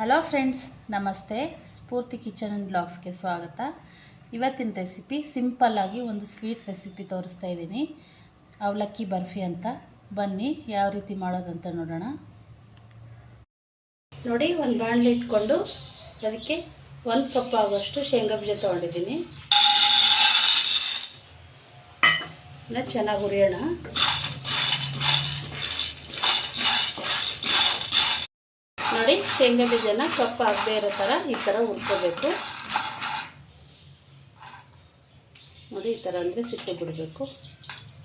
Hello friends ನಮಸ್ತೆ. ಸ್ಫೂರ್ತಿ kitchen and ಬ್ಲಾಗ್ಸ್ಗೆ ಸ್ವಾಗತ. ಇವತ್ತಿನ ರೆಸಿಪಿ ಸಿಂಪಲ್ಲಾಗಿ ಒಂದು ಸ್ವೀಟ್ ರೆಸಿಪಿ ತೋರಿಸ್ತಾ ಇದ್ದೀನಿ. ಅವಲಕ್ಕಿ ಬರ್ಫಿ ಅಂತ. ಬನ್ನಿ, ಯಾವ ರೀತಿ ಮಾಡೋದಂತ ನೋಡೋಣ. ನೋಡಿ, ಒಂದು ಬಾಣಲೆ ಇಟ್ಕೊಂಡು ಅದಕ್ಕೆ ಒಂದು ಕಪ್ ಆಗುವಷ್ಟು ಶೇಂಗಾ ಬೀಜ ತೊಗೊಂಡಿದ್ದೀನಿ. ಚೆನ್ನಾಗಿ ಹುರಿಯೋಣ. ಶೇಂಗಾ ಬೀಜನ ಕಪ್ಪು ಆಗದೆ ಇರೋ ಥರ ಈ ಥರ ಹುರ್ಕೋಬೇಕು. ನೋಡಿ, ಈ ಥರ ಅಂದರೆ ಸಿಪ್ಪೆ ಬಿಡಬೇಕು.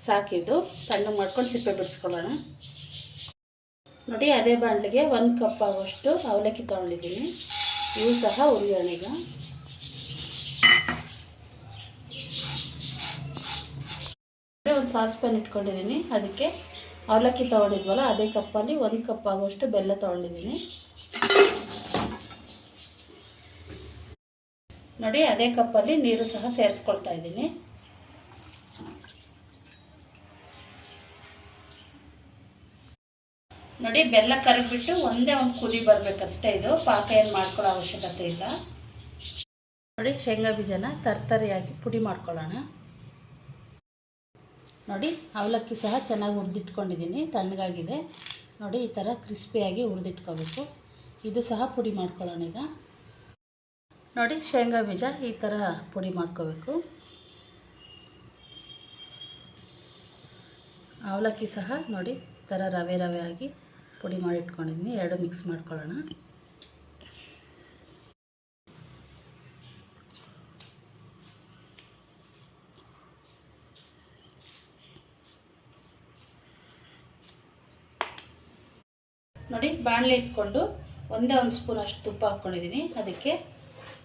ಸಾಕಿದ್ದು ಸಣ್ಣ ಮಾಡ್ಕೊಂಡು ಸಿಪ್ಪೆ ಬಿಡಿಸ್ಕೊಳ್ಳೋಣ. ನೋಡಿ, ಅದೇ ಬಾಣಲಿಗೆ ಒಂದು ಕಪ್ ಆಗುವಷ್ಟು ಅವಲಕ್ಕಿ ತೊಗೊಂಡಿದ್ದೀನಿ ಇವು ಸಹ ಹುರಿಯೋಣ ಈಗ. ಒಂದು ಸಾಸ್ಪಾನ್ ಇಟ್ಕೊಂಡಿದ್ದೀನಿ. ಅದಕ್ಕೆ ಅವಲಕ್ಕಿ ತೊಗೊಂಡಿದ್ವಲ್ಲ, ಅದೇ ಕಪ್ಪಲ್ಲಿ ಒಂದು ಕಪ್ ಆಗುವಷ್ಟು ಬೆಲ್ಲ ತೊಗೊಂಡಿದ್ದೀನಿ. ನೋಡಿ, ಅದೇ ಕಪ್ಪಲ್ಲಿ ನೀರು ಸಹ ಸೇರಿಸ್ಕೊಳ್ತಾ ಇದ್ದೀನಿ. ನೋಡಿ, ಬೆಲ್ಲ ಕರಗಿಬಿಟ್ಟು ಒಂದೇ ಒಂದು ಕುದಿ ಬರಬೇಕಷ್ಟೇ ಇದು. ಪಾಕ ಏನು ಮಾಡ್ಕೊಳ್ಳೋ ಅವಶ್ಯಕತೆ ಇಲ್ಲ. ನೋಡಿ, ಶೇಂಗಾ ಬೀಜನ ತರ್ತರಿಯಾಗಿ ಪುಡಿ ಮಾಡ್ಕೊಳ್ಳೋಣ. ನೋಡಿ, ಅವಲಕ್ಕಿ ಸಹ ಚೆನ್ನಾಗಿ ಹುರಿದಿಟ್ಕೊಂಡಿದ್ದೀನಿ, ತಣ್ಣಗಾಗಿದೆ. ನೋಡಿ, ಈ ಥರ ಕ್ರಿಸ್ಪಿಯಾಗಿ ಹುರಿದಿಟ್ಕೋಬೇಕು. ಇದು ಸಹ ಪುಡಿ ಮಾಡ್ಕೊಳ್ಳೋಣ ಈಗ. ನೋಡಿ, ಶೇಂಗಾ ಬೀಜ ಈ ಥರ ಪುಡಿ ಮಾಡ್ಕೋಬೇಕು. ಅವಲಕ್ಕಿ ಸಹ ನೋಡಿ, ಈ ಥರ ರವೆ ರವೆ ಆಗಿ ಪುಡಿ ಮಾಡಿಟ್ಕೊಂಡಿದ್ದೀನಿ. ಎರಡು ಮಿಕ್ಸ್ ಮಾಡ್ಕೊಳ್ಳೋಣ. ನೋಡಿ, ಬಾಣಲೆ ಇಟ್ಕೊಂಡು ಒಂದೇ ಒಂದು ಸ್ಪೂನ್ ಅಷ್ಟು ತುಪ್ಪ ಹಾಕ್ಕೊಂಡಿದ್ದೀನಿ. ಅದಕ್ಕೆ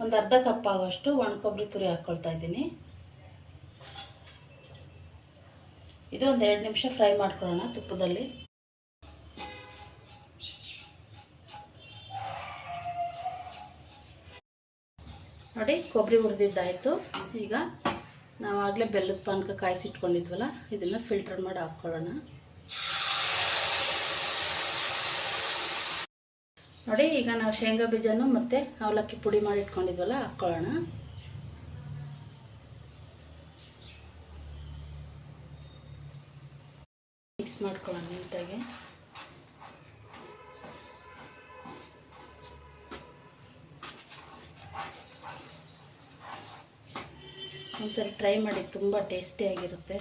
ಒಂದು ಅರ್ಧ ಕಪ್ ಆಗೋಷ್ಟು ಒಣ ಕೊಬ್ಬರಿ ತುರಿ ಹಾಕ್ಕೊಳ್ತಾ ಇದ್ದೀನಿ. ಇದು ಒಂದು ಎರಡು ನಿಮಿಷ ಫ್ರೈ ಮಾಡ್ಕೊಳ್ಳೋಣ ತುಪ್ಪದಲ್ಲಿ. ನೋಡಿ, ಕೊಬ್ಬರಿ ಹುರಿದಿದ್ದಾಯಿತು. ಈಗ ನಾವಾಗಲೇ ಬೆಲ್ಲದ ಪಾನಕ ಕಾಯಿಸಿಟ್ಕೊಂಡಿದ್ವಲ್ಲ, ಇದನ್ನು ಫಿಲ್ಟರ್ ಮಾಡಿ ಹಾಕ್ಕೊಳ್ಳೋಣ. ನೋಡಿ, ಈಗ ನಾವು ಶೇಂಗಾ ಬೀಜನೂ ಮತ್ತು ಅವಲಕ್ಕಿ ಪುಡಿ ಮಾಡಿ ಇಟ್ಕೊಂಡಿದ್ವಲ್ಲ ಹಾಕ್ಕೊಳ್ಳೋಣ ಮಿಕ್ಸ್ ಮಾಡ್ಕೊಳ್ಳೋಣ ನೀಟಾಗಿ. ಒಂದ್ಸರಿ ಟ್ರೈ ಮಾಡಿ, ತುಂಬ ಟೇಸ್ಟಿಯಾಗಿರುತ್ತೆ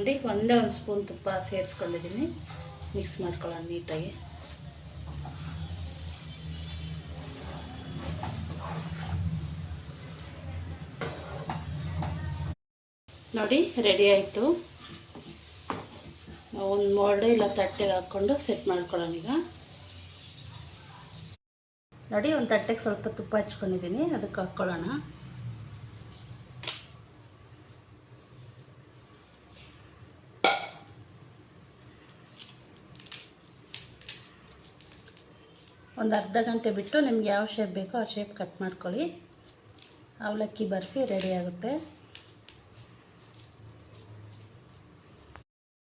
ನೋಡಿ, ಒಂದೇ ಒಂದು ಸ್ಪೂನ್ ತುಪ್ಪ ಸೇರಿಸ್ಕೊಂಡಿದ್ದೀನಿ. ಮಿಕ್ಸ್ ಮಾಡ್ಕೊಳ್ಳೋಣ ನೀಟಾಗಿ. ನೋಡಿ ರೆಡಿ ಆಯಿತು. ಒಂದು ಮೋಲ್ಡ್ ಇಲ್ಲ ತಟ್ಟೆಗೆ ಹಾಕ್ಕೊಂಡು ಸೆಟ್ ಮಾಡ್ಕೊಳ್ಳೋಣ ಈಗ. ನೋಡಿ, ಒಂದು ತಟ್ಟೆಗೆ ಸ್ವಲ್ಪ ತುಪ್ಪ ಹಚ್ಕೊಂಡಿದ್ದೀನಿ, ಅದಕ್ಕೆ ಹಾಕ್ಕೊಳ್ಳೋಣ. ಒಂದು ಅರ್ಧ ಗಂಟೆ ಬಿಟ್ಟು ನಿಮ್ಗೆ ಯಾವ ಶೇಪ್ ಬೇಕೋ ಆ ಶೇಪ್ ಕಟ್ ಮಾಡ್ಕೊಳ್ಳಿ. ಅವಲಕ್ಕಿ ಬರ್ಫಿ ರೆಡಿ ಆಗುತ್ತೆ.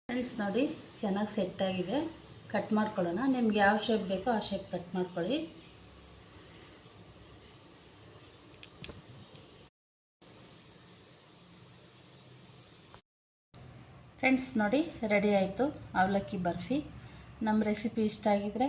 ಫ್ರೆಂಡ್ಸ್ ನೋಡಿ, ಚೆನ್ನಾಗಿ ಸೆಟ್ಟಾಗಿದೆ ಕಟ್ ಮಾಡ್ಕೊಳ್ಳೋಣ. ನಿಮ್ಗೆ ಯಾವ ಶೇಪ್ ಬೇಕೋ ಆ ಶೇಪ್ ಕಟ್ ಮಾಡ್ಕೊಳ್ಳಿ. ಫ್ರೆಂಡ್ಸ್ ನೋಡಿ ರೆಡಿ ಆಯಿತು. ಅವಲಕ್ಕಿ ಬರ್ಫಿ. ನಮ್ಮ ರೆಸಿಪಿ ಇಷ್ಟ ಆಗಿದರೆ